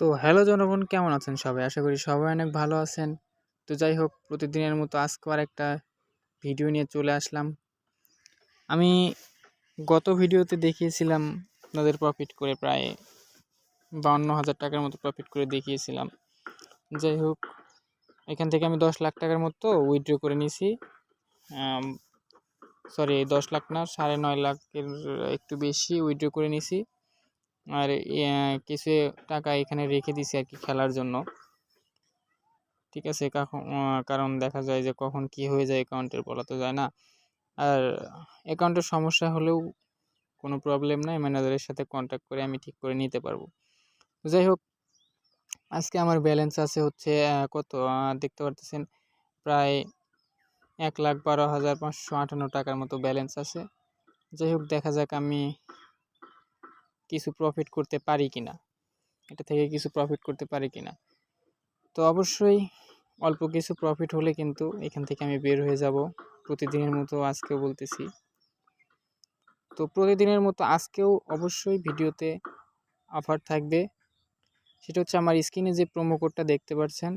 তো হ্যালো জনগণ, কেমন আছেন সবাই? আশা করি সবাই অনেক ভালো আছেন। তো যাই হোক, প্রতিদিনের মতো আজকে আর একটা ভিডিও নিয়ে চলে আসলাম। আমি গত ভিডিওতে দেখিয়েছিলাম আপনাদের প্রফিট করে প্রায় বাউন্ন হাজার টাকার মতো প্রফিট করে দেখিয়েছিলাম। যাই হোক, এখান থেকে আমি দশ লাখ টাকার মতো উইথড্র করে নিয়েছি। সরি দশ লাখ না, সাড়ে নয় লাখের একটু বেশি উইথড্র করে নিয়েছি। আর কিছু টাকা এখানে রেখে দিছি আর কি খেলার জন্য। ঠিক আছে কারণ দেখা যায় যে কখন কি হয়ে যায় অ্যাকাউন্টের বলা তো যায় না। আর অ্যাকাউন্টের সমস্যা হলেও কোনো প্রবলেম নাই ম্যানেজারের সাথে কন্ট্যাক্ট করে আমি ঠিক করে নিতে পারব। যাই হোক, আজকে আমার ব্যালেন্স আছে হচ্ছে কত? দেখতে পারতেছেন, প্রায় এক লাখ বারো হাজার পাঁচশো আটান্ন টাকার মতো ব্যালেন্স আছে। যাই হোক, দেখা যাক আমি কিছু প্রফিট করতে পারি কি না এটা থেকে কিছু প্রফিট করতে পারি কি না তো অবশ্যই অল্প কিছু প্রফিট হলে কিন্তু এখান থেকে আমি বের হয়ে যাব। প্রতিদিনের মতো আজকেও বলতেছি। তো প্রতিদিনের মতো আজকেও অবশ্যই ভিডিওতে অফার থাকবে। সেটা হচ্ছে আমার স্ক্রিনে যে প্রোমো কোডটা দেখতে পাচ্ছেন,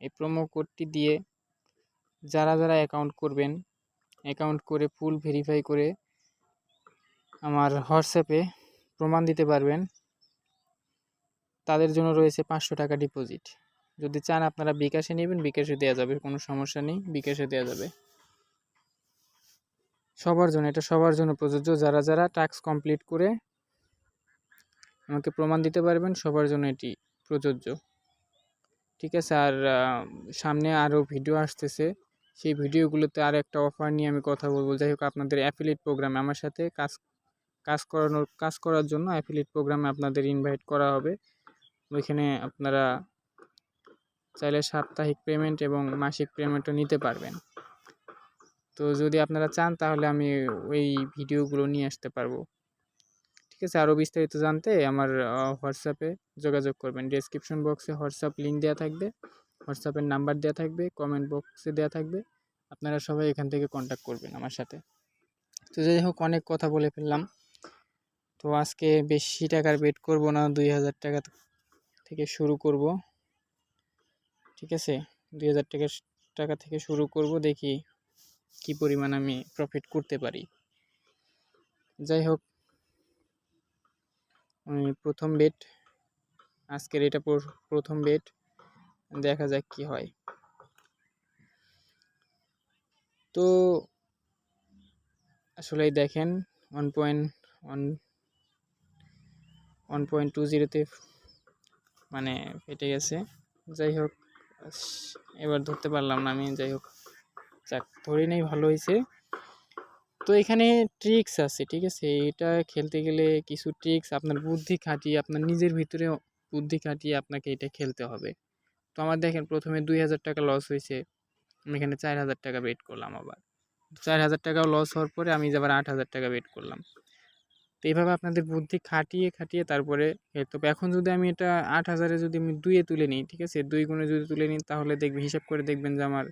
এই প্রোমো কোডটি দিয়ে যারা যারা অ্যাকাউন্ট করবেন অ্যাকাউন্ট করে ফুল ভেরিফাই করে আমার হোয়াটসঅ্যাপে প্রমাণ দিতে পারবেন। তাদের জন্য রয়েছে পাঁচশো টাকা ডিপোজিট। যদি চান আপনারা বিকাশে নেবেন, বিকাশে দেওয়া যাবে, কোনো সমস্যা নেই, বিকাশে দেওয়া যাবে। সবার জন্য, এটা সবার জন্য প্রযোজ্য। যারা যারা টাস্ক কমপ্লিট করে আমাকে প্রমাণ দিতে পারবেন, সবার জন্য এটি প্রযোজ্য। ঠিক আছে? আর সামনে আরও ভিডিও আসতেছে। সেই ভিডিওগুলোতে আর একটা অফার নিয়ে আমি কথা বলব। যাই হোক, আপনাদের অ্যাফিলিয়েট প্রোগ্রামে আমার সাথে কাজ কাজ করানোর, কাজ করার জন্য অ্যাফিলিয়েট প্রোগ্রামে আপনাদের ইনভাইট করা হবে। ওইখানে আপনারা চাইলে সাপ্তাহিক পেমেন্ট এবং মাসিক পেমেন্টও নিতে পারবেন। তো যদি আপনারা চান তাহলে আমি ওই ভিডিওগুলো নিয়ে আসতে পারব। ঠিক আছে, আরও বিস্তারিত জানতে আমার হোয়াটসঅ্যাপে যোগাযোগ করবেন। ডিসক্রিপশন বক্সে হোয়াটসঅ্যাপ লিঙ্ক দেওয়া থাকবে। হোয়াটসঅ্যাপের নাম্বার দেওয়া থাকবে কমেন্ট বক্সে দেওয়া থাকবে। আপনারা সবাই এখান থেকে কন্ট্যাক্ট করবেন আমার সাথে। তো যাই হোক, অনেক কথা বলে ফেললাম। তো আজকে বেশি টাকার বেট করব না, দুই হাজার টাকা থেকে শুরু করব। ঠিক আছে? দুই হাজার টাকা টাকা থেকে শুরু করব, দেখি কি পরিমাণ আমি প্রফিট করতে পারি। যাই হোক প্রথম বেট আজকের এটা প্রথম বেট দেখা যাক কি হয়। তো আসলে দেখেন one point one one point two জিরোতে মানে ফেটে গেছে। যাই হোক, এবার ধরতে পারলাম না আমি, যাই হোক। যাক, ধরে নেই, ভালো হয়েছে। তো এখানে ট্রিক্স আছে, ঠিক আছে? এটা খেলতে গেলে কিছু ট্রিক্স আপনার বুদ্ধি খাটিয়ে, আপনার নিজের ভিতরে বুদ্ধি খাটিয়ে আপনাকে এটা খেলতে হবে। তো আমার দেখেন, প্রথমে দুই হাজার টাকা লস হয়েছে। আমি এখানে চার হাজার টাকা বেট করলাম আবার। চার হাজার টাকাও লস হওয়ার পরে আমি আবার আট হাজার টাকা বেট করলাম। তো এইভাবে আপনাদের বুদ্ধি খাটিয়ে খাটিয়ে তারপরে তো এখন যদি আমি এটা আট হাজারে যদি আমি দুইয়ে তুলে নিই, ঠিক আছে? দুই গুণে যদি তুলে নিই, তাহলে দেখবে, হিসাব করে দেখবেন যে আমার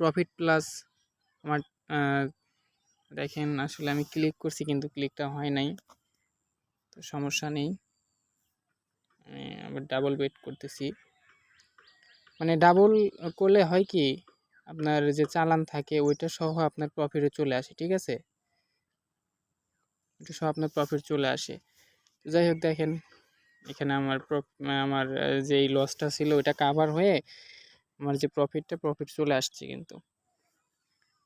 প্রফিট প্লাস আমার দেখেন আসলে আমি ক্লিক করছি কিন্তু ক্লিকটা হয় নাই। তো সমস্যা নেই। আবার ডাবল বেট করতেছি। মানে ডাবল করলে হয় কি, আপনার যে চালান থাকে, ওইটা সহ আপনার প্রফিটে চলে আসে, ঠিক আছে? এটা সব আপনার প্রফিট চলে আসে। যাই হোক দেখেন, এখানে আমার আমার যে লসটা ছিল ওইটা কাভার হয়ে আমার যে প্রফিটটা প্রফিট চলে আসছে কিন্তু।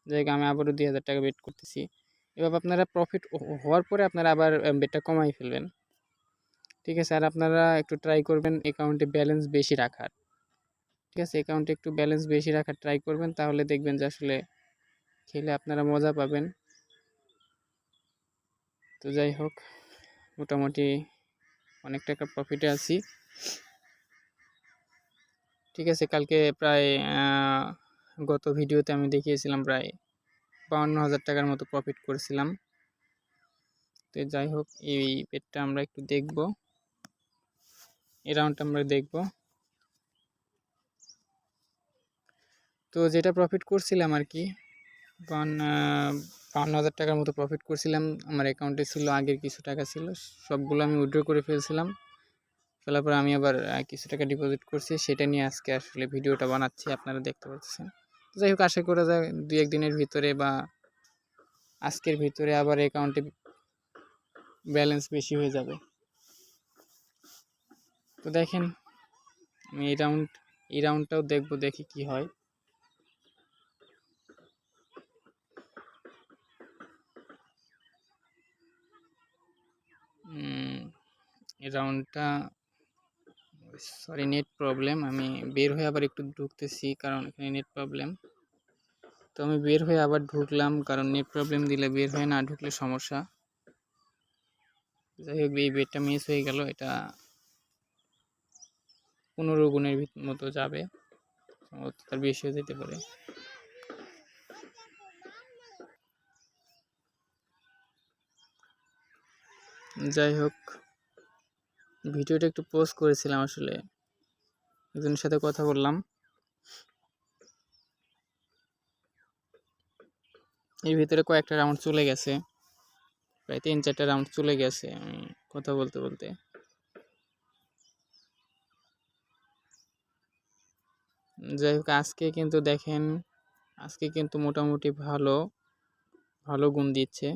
যাই হোক, আমি আবারও দুই হাজার টাকা বেট করতেছি। এবার আপনারা প্রফিট হওয়ার পরে আপনারা আবার বেটটা কমাই ফেলবেন। ঠিক আছে, আর আপনারা একটু ট্রাই করবেন অ্যাকাউন্টে ব্যালেন্স বেশি রাখার। ঠিক আছে অ্যাকাউন্টে একটু ব্যালেন্স বেশি রাখার ট্রাই করবেন, তাহলে দেখবেন যে আসলে খেলে আপনারা মজা পাবেন। তো যাই হোক, মোটামুটি অনেক টাকা প্রফিটে আছি। ঠিক আছে, কালকে প্রায় গত ভিডিওতে আমি দেখিয়েছিলাম প্রায় বাউন্ন হাজার টাকার মতো প্রফিট করেছিলাম। তো যাই হোক, এই পেটটা আমরা একটু দেখব। এই রাউন্ডটা আমরা দেখব। তো যেটা প্রফিট করছিলাম আর কি, বাউন্ন বাউন্ন হাজার টাকার মতো প্রফিট করছিলাম। আমার অ্যাকাউন্টে ছিল আগের কিছু টাকা ছিল, সবগুলো আমি উইড্রো করে ফেলছিলাম। ফেলার পর আমি আবার কিছু টাকা ডিপোজিট করছি, সেটা নিয়ে আজকে আসলে ভিডিওটা বানাচ্ছি, আপনারা দেখতে পাচ্ছেন যাই হোক, আশা করা যায় দুই একদিনের ভিতরে বা আজকের ভিতরে আবার অ্যাকাউন্টে ব্যালেন্স বেশি হয়ে যাবে। তো দেখেন, আমি এই রাউন্ড এই রাউন্ডটাও দেখব, দেখি কি হয়। রাউন্ডটা সরি নেট প্রবলেম আমি বের হয়ে আবার একটু ঢুকতেছি কারণ এখানে নেট প্রবলেম তো আমি বের হয়ে আবার ঢুকলাম কারণ নেট প্রবলেম দিলে বের হয়ে না ঢুকলে সমস্যা। যাই হোক, এই বেডটা মিস হয়ে গেল। এটা পনেরো গুণের মতো যাবে। সম্ভবত বেশি হয়ে যেতে পারে। যাই হোক ভিডিওটা একটু পোস্ট করেছিলাম আসলে। একজনের সাথে কথা বললাম। এর ভিতরে কয়েকটা রাউন্ড চলে গেছে। প্রায় তিন, চারটা রাউন্ড চলে গেছে আমি কথা বলতে বলতে। যাই হোক, আজকে কিন্তু দেখেন, আজকে কিন্তু মোটামুটি ভালো ভালো গুণ দিচ্ছে।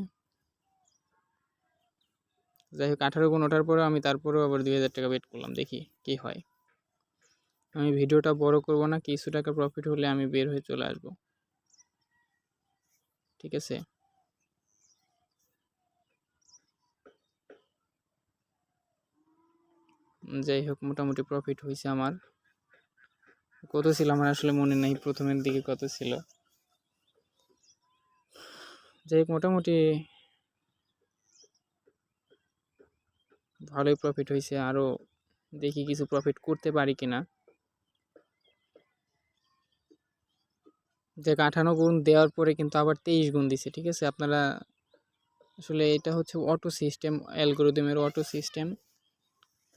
যাই হোক, আঠারো গুণ ওঠার পরেও আমি তারপরেও আবার দুই হাজার টাকা বেট করলাম, দেখি কি হয়। আমি ভিডিওটা বড় করব না, কিছু টাকা প্রফিট হলে আমি বের হয়ে চলে আসব। ঠিক আছে? যাই হোক, মোটামুটি প্রফিট হয়েছে আমার। কত ছিল আমার আসলে মনে নেই, প্রথমের দিকে কত ছিল। যাই হোক, মোটামুটি ভালোই প্রফিট হয়েছে আরও দেখি কিছু প্রফিট করতে পারি কিনা। দেখ, আঠানো গুণ দেওয়ার পরে কিন্তু আবার তেইশ গুণ দিছে, ঠিক আছে? আপনারা আসলে এটা হচ্ছে অটো সিস্টেম অ্যালগোরিদমের অটো সিস্টেম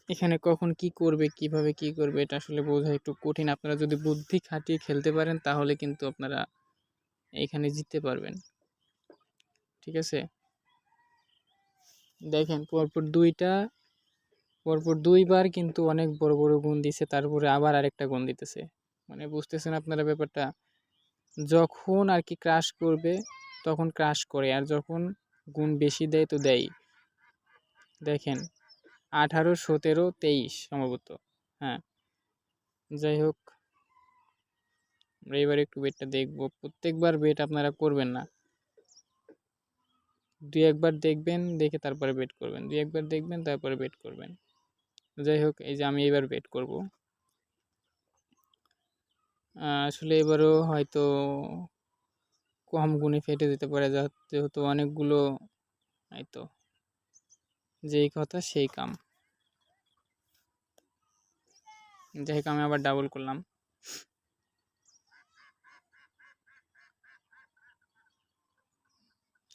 এখানে কখন কি করবে, কীভাবে কি করবে, এটা আসলে বোঝা একটু কঠিন। আপনারা যদি বুদ্ধি খাটিয়ে খেলতে পারেন, তাহলে কিন্তু আপনারা এখানে জিততে পারবেন। ঠিক আছে? দেখেন, পরপর দুইটা, পরপর দুইবার কিন্তু অনেক বড় বড় গুণ দিছে, তারপরে আবার আরেকটা গুণ দিতেছে। মানে বুঝতেছেন আপনারা ব্যাপারটা? যখন আর কি ক্রাশ করবে, তখন ক্রাশ করে, আর যখন গুণ বেশি দেয় তো দেয় দেখেন, আঠারো, সতেরো, তেইশ সম্ভবত হ্যাঁ। যাই হোক, আমরা এবার একটু বেটটা দেখব। প্রত্যেকবার বেট আপনারা করবেন না। দুই একবার দেখবেন, দেখে তারপরে বেট করবেন। দুই একবার দেখবেন, তারপরে বেট করবেন। যাই হোক, এই যে আমি এবার বেট করব। আসলে এবারও হয়তো কম গুণে ফেটে যেতে পারে যেহেতু অনেকগুলো, এই তো, যেই কথা সেই কাম। যাই হোক, আমি আবার ডাবল করলাম।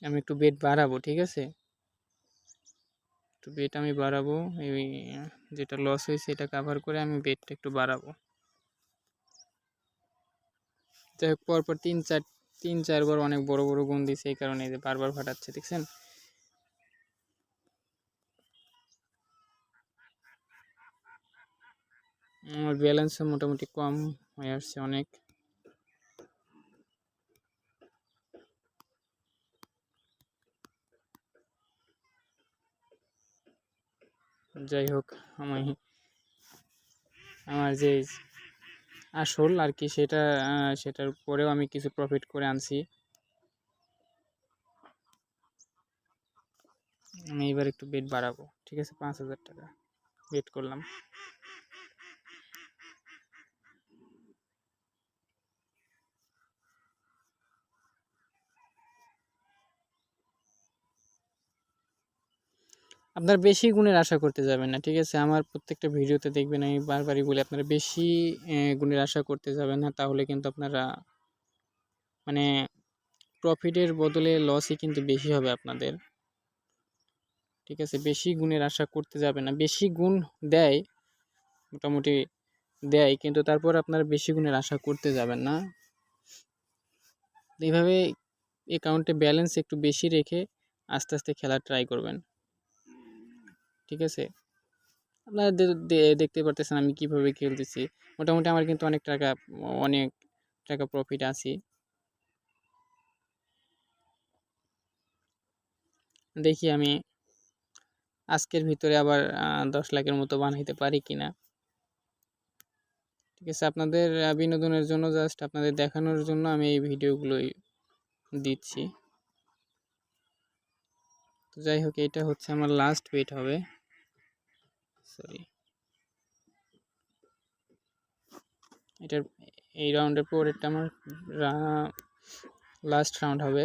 আমি একটু বেট বাড়াবো, ঠিক আছে? একটু বেট আমি বাড়াবো, এই, যেটা লস হয়েছে এটা কাভার করে আমি বেটটা একটু বাড়াবো। যাই হোক, পরপর তিন চার, তিন চারবার অনেক বড় বড় গুণ দিছে এই কারণে এই যে বারবার ফাটাচ্ছে, দেখছেন? আমার ব্যালেন্সও মোটামুটি কম হয়ে আসছে অনেক। যাই হোক, আমি আমার যে আসল আর কি সেটা সেটার পরেও আমি কিছু প্রফিট করে আনছি। আমি এবার একটু বেট বাড়াবো, ঠিক আছে? পাঁচ হাজার টাকা বেট করলাম। আপনার বেশি গুণের আশা করতে যাবেন না, ঠিক আছে? আমার প্রত্যেকটা ভিডিওতে দেখবেন আমি বারবারই বলি, আপনারা বেশি গুণের আশা করতে যাবেন না, তাহলে কিন্তু আপনারা মানে প্রফিটের বদলে লসই কিন্তু বেশি হবে আপনাদের। ঠিক আছে? বেশি গুণের আশা করতে যাবে না। বেশি গুণ দেয়, মোটামুটি দেয়, কিন্তু তারপর আপনারা বেশি গুণের আশা করতে যাবেন না। এইভাবে অ্যাকাউন্টে ব্যালেন্স একটু বেশি রেখে আস্তে আস্তে খেলা ট্রাই করবেন। ঠিক আছে? আপনারা দেখতে পারতেছেন আমি কীভাবে খেলতেছি। মোটামুটি আমার কিন্তু অনেক টাকা অনেক টাকা প্রফিট আছে। দেখি আমি আজকের ভিতরে আবার দশ লাখের মতো বানাইতে পারি কিনা। ঠিক আছে, আপনাদের বিনোদনের জন্য জাস্ট আপনাদের দেখানোর জন্য আমি এই ভিডিওগুলোই দিচ্ছি। তো যাই হোক, এটা হচ্ছে আমার লাস্ট বেট হবে। সরি এটার, এই রাউন্ডের পরেরটা আমার লাস্ট রাউন্ড হবে।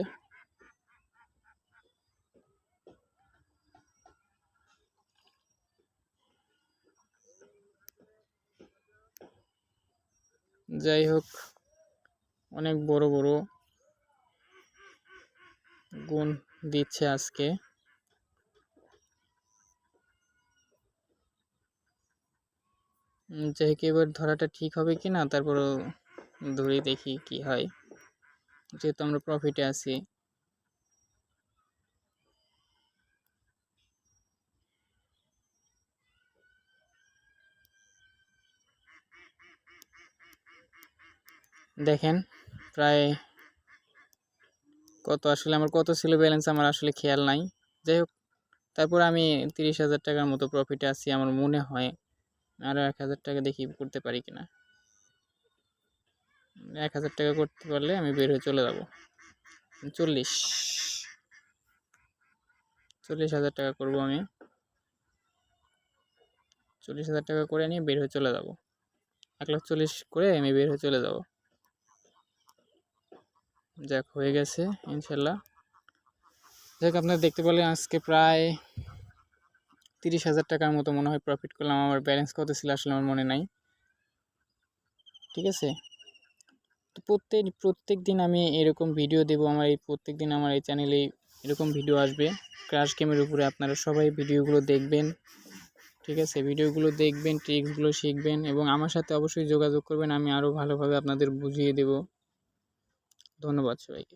যাই হোক, অনেক বড় বড় গুণ দিচ্ছে আজকে। যাই হোক এবার ধরাটা ঠিক হবে কি না, তারপরও ধরে দেখি কি হয়। যেহেতু আমরা প্রফিটে আছি। দেখেন, প্রায় কত আসলে আমার, কত ছিল ব্যালেন্স আমার আসলে খেয়াল নাই। যাই হোক, তারপর আমি তিরিশ হাজার টাকার মতো প্রফিটে আছি, আমার মনে হয়। আরও এক হাজার টাকা দেখি করতে পারি কিনা। এক হাজার টাকা করতে পারলে আমি বের হয়ে চলে যাব। চল্লিশ। চল্লিশ হাজার টাকা করব আমি। চল্লিশ হাজার টাকা করে নিয়ে বের হয়ে চলে যাব। এক লাখ চল্লিশ করে আমি বের হয়ে চলে যাব। যাক, হয়ে গেছে, ইনশাল্লাহ। যাক, আপনারা দেখতে পেলেন আজকে প্রায় তিরিশ হাজার টাকার মতো মনে হয় প্রফিট করলাম। আমার ব্যালেন্স কত ছিল আসলে আমার মনে নাই। ঠিক আছে? তো প্রত্যেক প্রত্যেক দিন আমি এরকম ভিডিও দেব। আমার এই প্রত্যেক দিন আমার এই চ্যানেলে এরকম ভিডিও আসবে। ক্রাশ গেমের উপরে আপনারা সবাই ভিডিওগুলো দেখবেন। ঠিক আছে? ভিডিওগুলো দেখবেন ট্রিক্সগুলো শিখবেন এবং আমার সাথে অবশ্যই যোগাযোগ করবেন। আমি আরও ভালোভাবে আপনাদের বুঝিয়ে দেব। ধন্যবাদ সবাইকে।